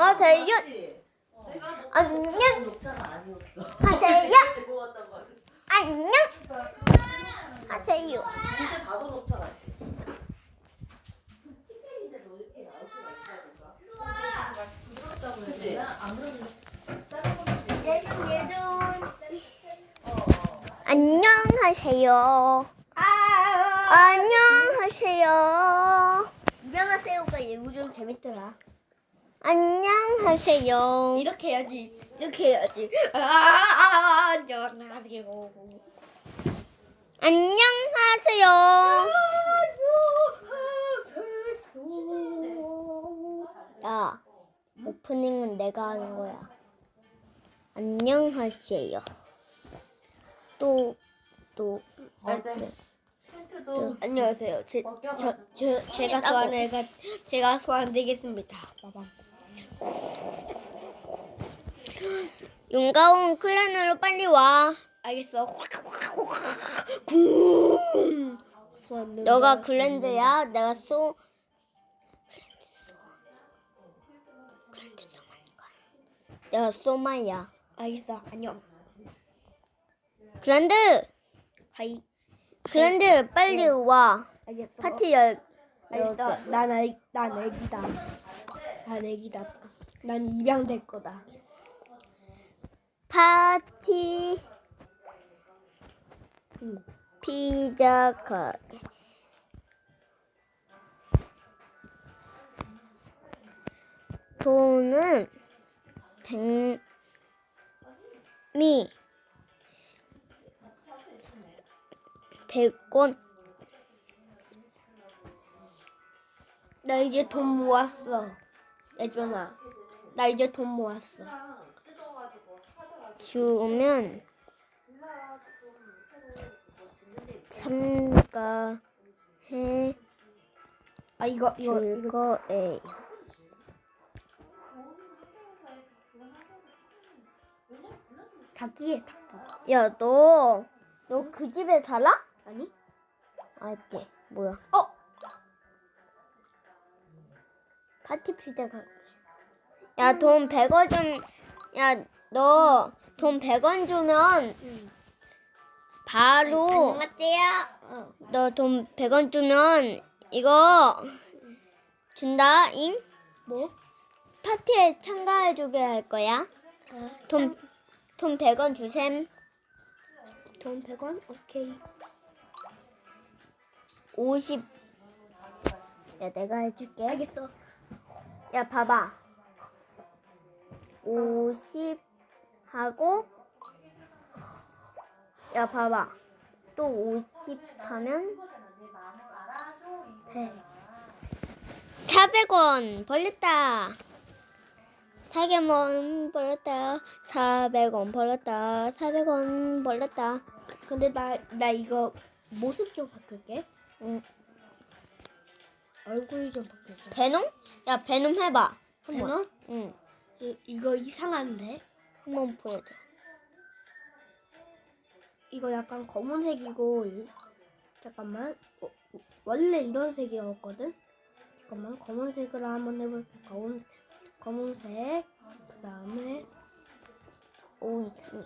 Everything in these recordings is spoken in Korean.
하세요. 맞지? 안녕. 녹차가 아니었어. 하세요. 들고. 안녕. 하세요. 진짜 다도 녹차 같아. 티켓인데도 이렇게 나올 수가 있다니까. 부드럽다고 해야 되나? 안 그러면 얘좀 얘좀. 안녕하세요. 안녕하세요. 안녕하세요가 예우 좀 재밌더라. 안녕하세요. 이렇게 해야지. 이렇게 해야지. 아, 안녕하세요. 안녕하세요. 야, 오프닝은 내가 하는 거야. 안녕하세요. 또, 또, 아, 이제 텐트도 안녕하세요. 제. 저, 저, 제가 소환 애가 제가 소환되겠습니다. 빠밤. 윤가온 클랜으로 빨리 와. 알겠어. 쿵. 소환. 너가 글랜드야. 내가 소. 글랜드 소마니까. 내가 소마야. 알겠어. 안녕. 글랜드, 하이. 글랜드 빨리 와. 알겠어. 파티 열. 알겠어. 난, 애, 난 애기다. 난 애기다. 난 입양 될 거다. 파티 응. 피자 가 돈은 백미 백원 나 이제 돈 모았어. 예준아. 나 이제 돈 모았어. 주면 참가해 아 이거 이거 줄 이거 거예요. 닭이에 닭. 야, 너, 너 그 집에 살아? 아니? 알게. 뭐야? 어? 파티 피자 가. 야, 돈 100원 좀, 야, 너 돈 100원 주면 바로, 안녕하세요. 어. 너돈 100원 주면 이거 준다, 잉? 뭐? 파티에 참가해주게 할 거야. 어. 돈, 돈 100원 주셈. 돈 100원? 오케이. 50. 야, 내가 해줄게. 알겠어. 야, 봐봐. 50 하고 야, 봐봐. 또 50 하면 해. 400원 벌렸다. 400원 벌렸다. 400원 벌렸다. 400원 벌렸다. 근데 나, 나 이거 모습 좀 바꿀게. 응. 얼굴 좀 바꾸자. 베놈? 야, 베놈 해봐. 베놈? 응. 이, 이거 이상한데? 한번 보여줘. 이거 약간 검은색이고 잠깐만 어, 원래 이런 색이었거든 잠깐만 검은색으로 한번 해볼게 검은 검은색 그 다음에 오, 이상해.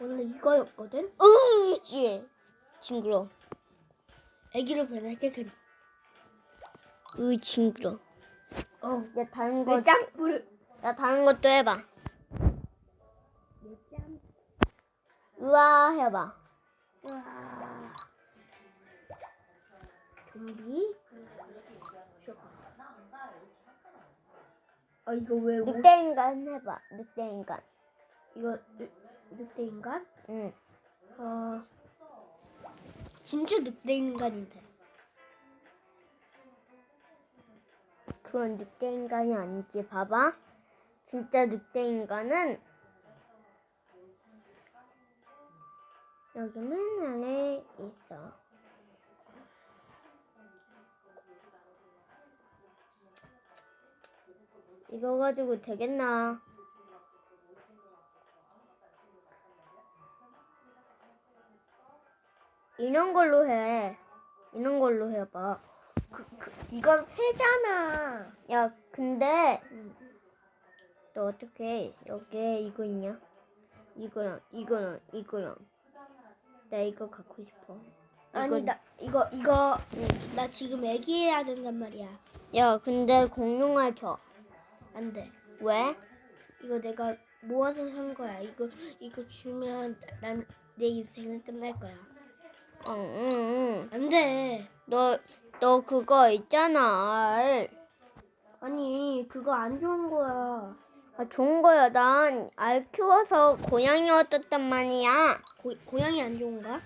원래 이거였거든 으이, 징그러. 애기로 변할게 그냥 으이, 징그러. 어 야, 다른 거, 짱구를 야, 다른 것도 해봐. 으아, 해봐. 와 좀비 아 이거 왜 왜- 늑대 인간 해봐. 늑대 인간. 이거 늑- 늑대 인간 응. 어 진짜 늑대 인간인데 그건 늑대 인간이 아니지. 봐봐. 진짜 늑대 인간은 여기 맨 아래 있어. 이거 가지고 되겠나? 이런 걸로 해. 이런 걸로 해봐. 그, 그, 이건 새잖아. 야, 근데 너 어떻게 여기에 이거 있냐? 이거랑 이거랑 이거랑 나 이거 갖고 싶어. 아니 이거- 나 이거 이거 나 지금 애기해야 된단 말이야. 야, 근데 공룡알 줘. 안 돼. 왜? 이거 내가 모아서 산 거야. 이거 이거 주면 난 내 인생은 끝날 거야. 응, 응, 응. 안 돼. 너, 너 그거 있잖아. 알. 아니 그거 안 좋은 거야. 아, 좋은 거야. 난 알 키워서 고양이 얻었단 말이야. 고, 고양이 안 좋은가?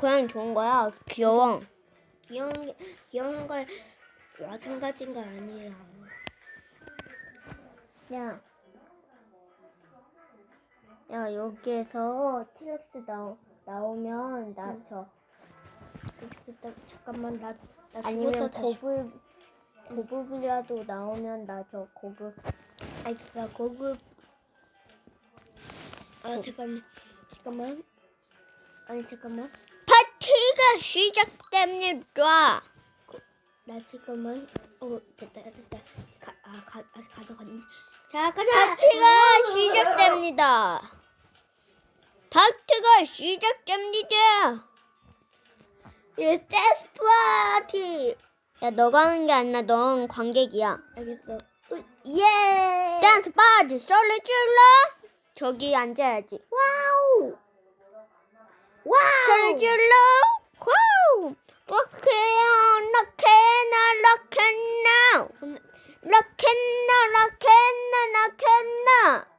고양이 좋은 거야. 귀여워. 귀여운 게 귀여운 걸 마찬가지인 거 아니야. 야. 야, 여기에서 티렉스 나오, 나오면 나 줘. 일단 잠깐만 나나 아니면 고급, 고급이라도 나오면 나 줘. 고급. 알겠어 고급 아 잠깐만 잠깐만 아니 잠깐만 파티가 시작됩니다. 나 잠깐만 어 됐다 됐다 가 아 가 아, 가져가 자 가자 파티가 시작됩니다. 파티가 시작됩니다. 예 댄스 파티! 야, 너가 하는 게 아니라 넌 관객이야. 알겠어. 어, 예! 댄스 파티 솔로 줄러? 저기 앉아야지. 와우! 와우! 솔로 줄러? 와우! 락해요 락해나 락해나. 락해나 락해나 락해나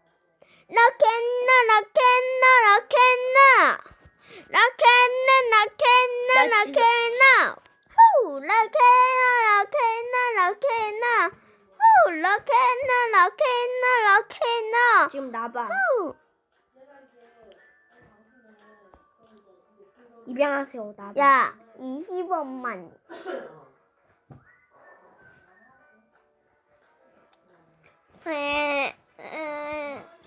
라캐나 후 라케나 라케나 라케나 후 라케나 라케나 라케나 지금 나봐. 입양하세요 나봐. 야 20원만. 에, 에.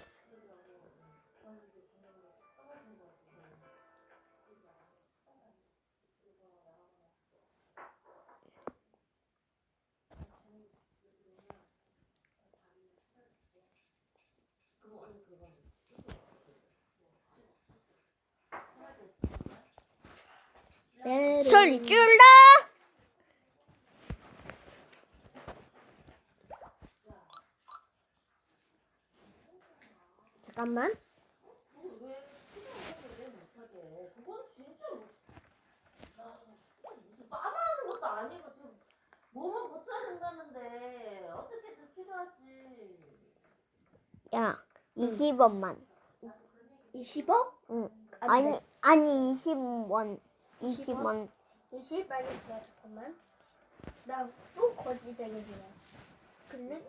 소리 질러 잠깐만 야, 20원만. 20억? 응. 아니, 아니 20원. 20원. 20 알겠어 잠깐만 나 또 거지 되겠네 근데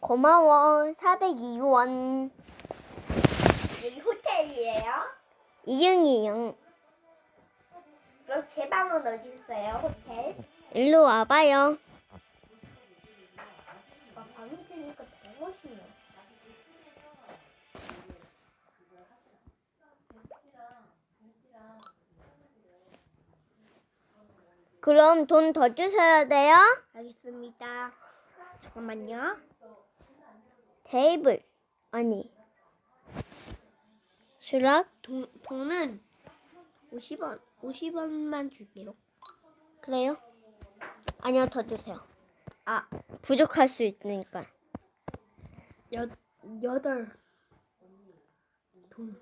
고마워. 402원. 여기 호텔이에요? 이응이응. 그럼 제 방은 어디 있어요 호텔? 일로 와봐요. 아 방이 되니까 더 멋있네 그럼 돈 더 주셔야 돼요? 알겠습니다 잠깐만요 테이블. 아니. 수락? 돈, 돈은 50원 50원만 줄게요 그래요? 아니요, 더 주세요. 아 부족할 수 있으니까. 여, 여덟 돈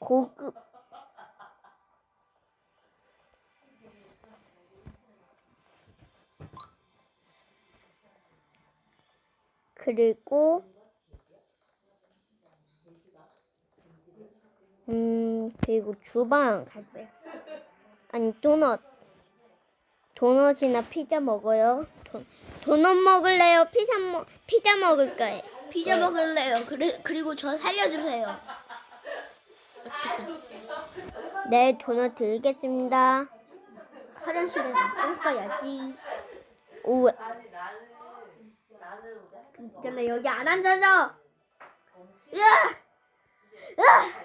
고급. 그리고 음 그리고 주방. 아니 도넛. 도넛이나 피자 먹어요? 도, 도넛 먹을래요? 피자 먹 피자 먹을 거예요. 피자 먹을래요. 그리, 그리고 저 살려주세요. 네 도넛 드리겠습니다. 화장실에 갈 거야지. 우 아니 나는 나는 우리 학교 근데 여기 안 앉아서 으아! 으아!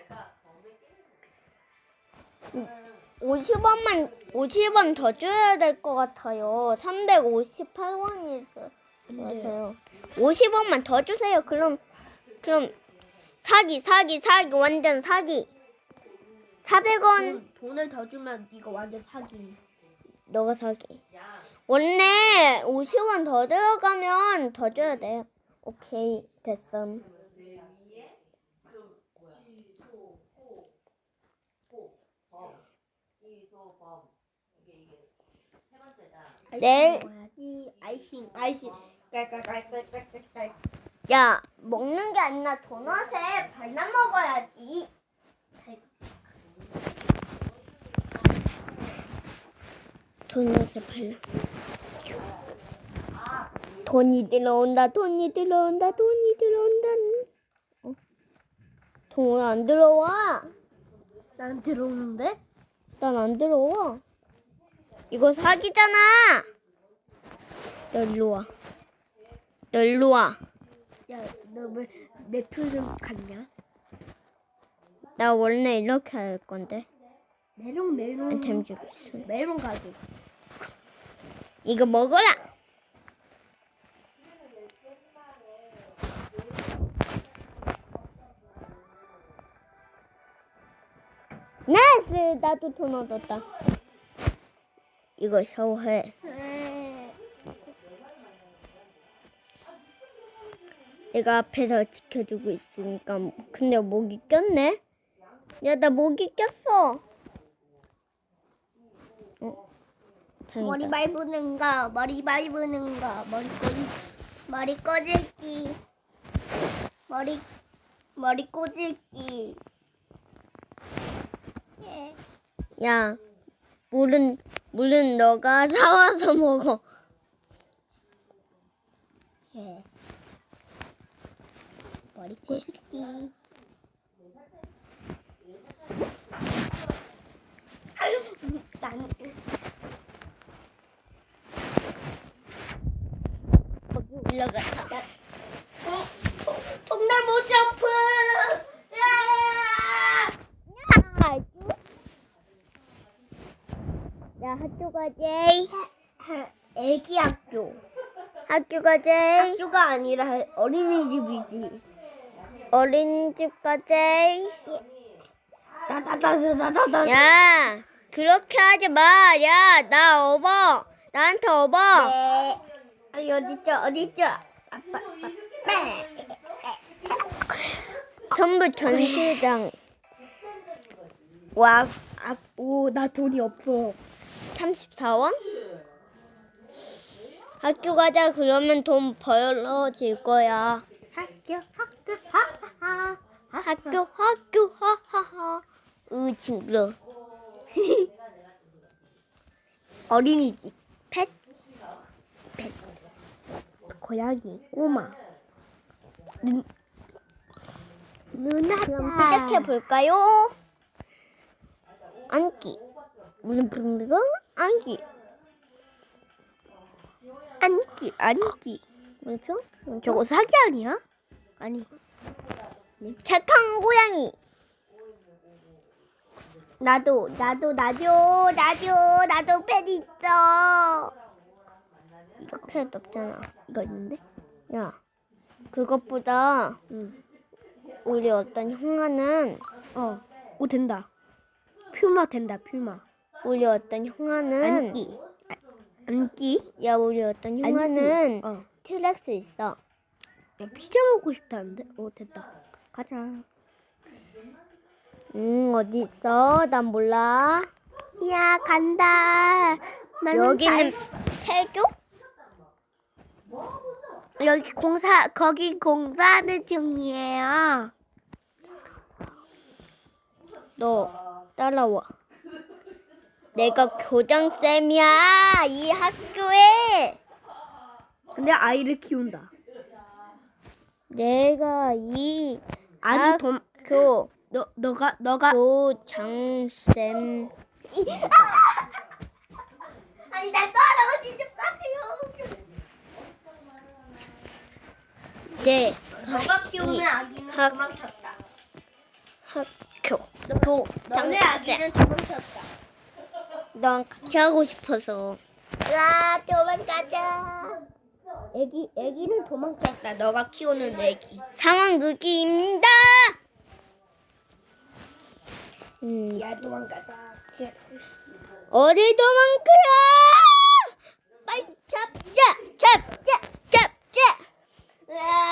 50원만 50원 더 줘야 될 것 같아요. 358원이 있어요. 맞아요. 50원만 더 주세요. 그럼 그럼 사기 사기 사기 완전 사기. 400원 돈, 돈을 더 주면 이거 완전 사기. 너가 사기. 원래 50원 더 들어가면 더 줘야 돼요. 오케이 세 번째다. 네. 아이싱, 아이싱. 깔깔깔깔깔깔. 야 먹는 게 아니라 도넛에 발라 먹어야지. 도넛에 발라. 돈이 들어온다. 돈이 들어온다. 돈이 들어온다. 어? 돈안 들어와. 난 들어오는데? 난 안 들어와. 이거 사기잖아. 너 일로 와. 너 일로 와. 야, 너왜내 표를 갔냐? 나 원래 이렇게 할 건데. 메롱 메롱. 주고 있어. 메롱 가게. 이거 먹어라. 나이스. 나도 돈 얻었다. 이거 샤워해. 내가 앞에서 지켜주고 있으니까 근데 목이 꼈네. 야 나 목이 꼈어. 어? 다행이다. 머리 밟는 거, 머리 밟는 거, 머리 꼬지, 머리 꼬질기, 머리 머리 꼬질기. 예. 야, 물은 물은 너가 사와서 먹어. 예. 머리 난 거기 올라가자. 통나무 점프. 야, 야 학교 가지. 애기 학교. 학교 가지. 학교가 아니라 어린이집이지. 어린이집 가지. 다다다다다다. 야, 그렇게 하지 마. 야, 나 업어. 나한테 업어. 네. 아니 어딨죠 어딨죠. 아빠 아빠. 전부 전시장 와, 아, 오, 나 돈이 없어. 34원? 학교 가자 그러면 돈 벌어질 거야. 학교, 학교, 하하하. 학교 학교 하하하. 으 징그러. 어린이집. 펫. 고양이, 꼬마. 눈, 누나. 그럼 시작해 볼까요? 안기. 물렁물렁 안기. 안기, 안기. 물표? 저거 사기 아니야? 아니. 착한 고양이. 나도, 나도, 나도, 나도, 나도 팬 있어. 이거 펫 없잖아. 이거 있는데? 야, 그것보다 응. 우리 어떤 형아는 어. 오, 된다. 퓨마 된다, 퓨마. 우리 어떤 형아는 안기. 아, 안기? 야 우리 어떤 형아는. 어. 트렉스 있어. 야, 피자 먹고 싶다는데? 오, 됐다. 가자. 응 어디 있어? 난 몰라. 야, 간다. 나는 여기는 태교? 잘- 여기 공사, 거기 공사하는 중이에요. 너 따라와. 내가 교장 쌤이야 이 학교에. 근데 아이를 키운다. 내가 이 아주 돈, 학교 너, 너가, 너가. 교장 쌤. 아니, 나 따라오지 좀 마세요. 이제 너가 키우는 아기는 학- 도망쳤다. 학교. 교. 너네 장- 아기는 도망쳤다. 난 같이 하고 싶어서. 와 도망가자. 애기 애기는 도망쳤다. 너가 키우는 애기. 상황극입니다. 음, 야 도망가자. 어디 도망가야? 빨리 잡자, 잡자, 잡자,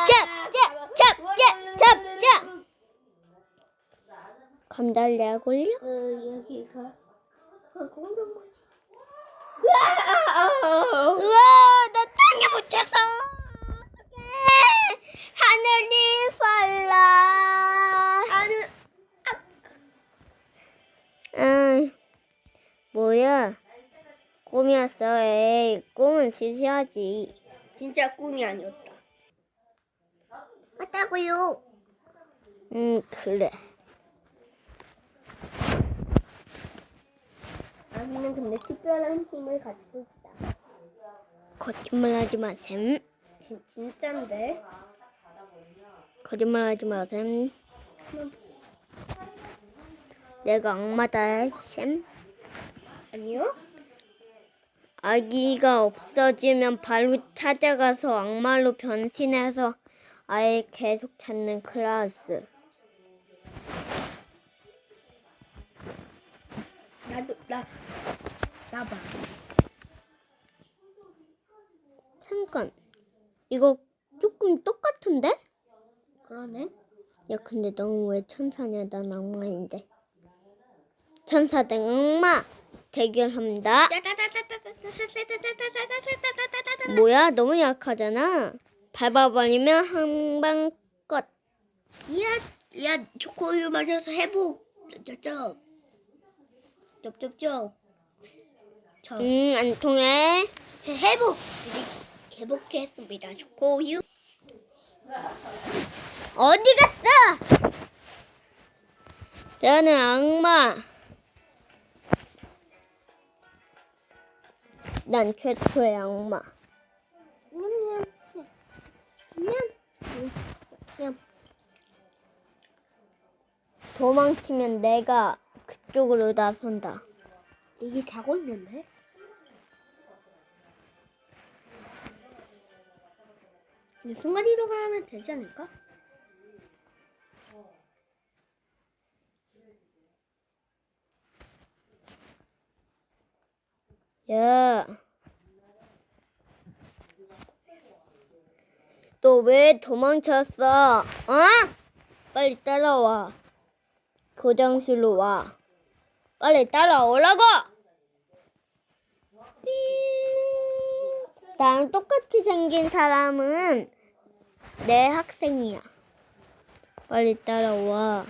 잡자, 잡자, 잡자. 감달래 걸려? 어, 여기가 어, 공룡모지. 으아! 우와, 나 땅에 붙였어. 어떡해. 하늘이 fal라. 하늘 응. 뭐야? 꿈이었어. 에이, 꿈은 시시하지. 진짜 꿈이 아니었다. 맞다고요. 응, 그래. 아기는 근데 특별한 힘을 가지고 있다. 거짓말하지 마셈. 진, 진짠데? 거짓말하지 마셈. 내가 악마다 셈. 아니요? 아기가 없어지면 바로 찾아가서 악마로 변신해서 아예 계속 찾는 클라스. 나도 나 나봐. 잠깐. 이거 조금 똑같은데? 그러네. 야, 근데 넌왜 천사냐? 난 악마인데. 천사 대 악마 대결합니다. 뭐야? 너무 약하잖아. 밟아버리면 한방 끝. 야, 야, 초코우유 마셔서 회복. 쩝쩝. 쩝쩝쩝. 저 음, 안 통해. 회- 회복. 회복했습니다. 초코우유. 어디 갔어? 저는 악마. 난 최초의 악마. 도망치면 내가 그쪽으로 나선다. 이게 자고 있는데? 순간 이동하면 되지 않을까? 야. 너 왜 도망쳤어? 어? 빨리 따라와. 교장실로 와. 빨리 따라오라고! 띵. 나랑 똑같이 생긴 사람은 내 학생이야. 빨리 따라와.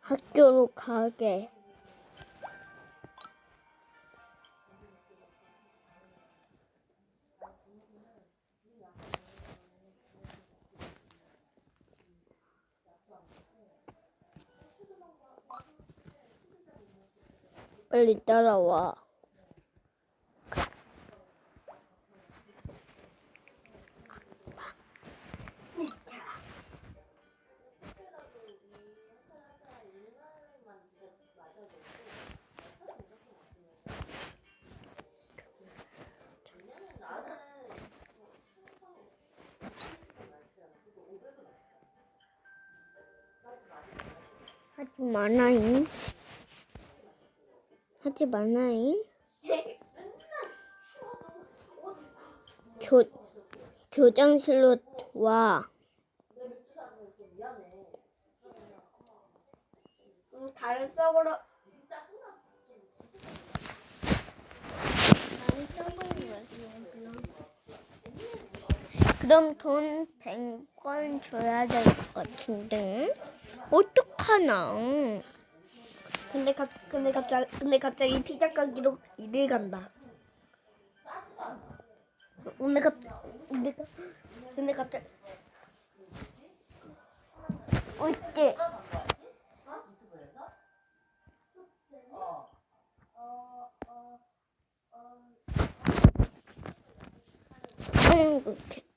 학교로 가게. 빨리 따라와. 하지 마나잉. 하지 마나잉. 교, 교장실로 와. 음, 다른 서버로 그럼 돈 100원 줘야 될 것 같은데? 어떡하나? 근데 갑 근데 갑자기 근데 갑자기 피자 가기로 이리 간다. 근데 갑 근데 갑 근데 갑자기 어째 응, 이렇게.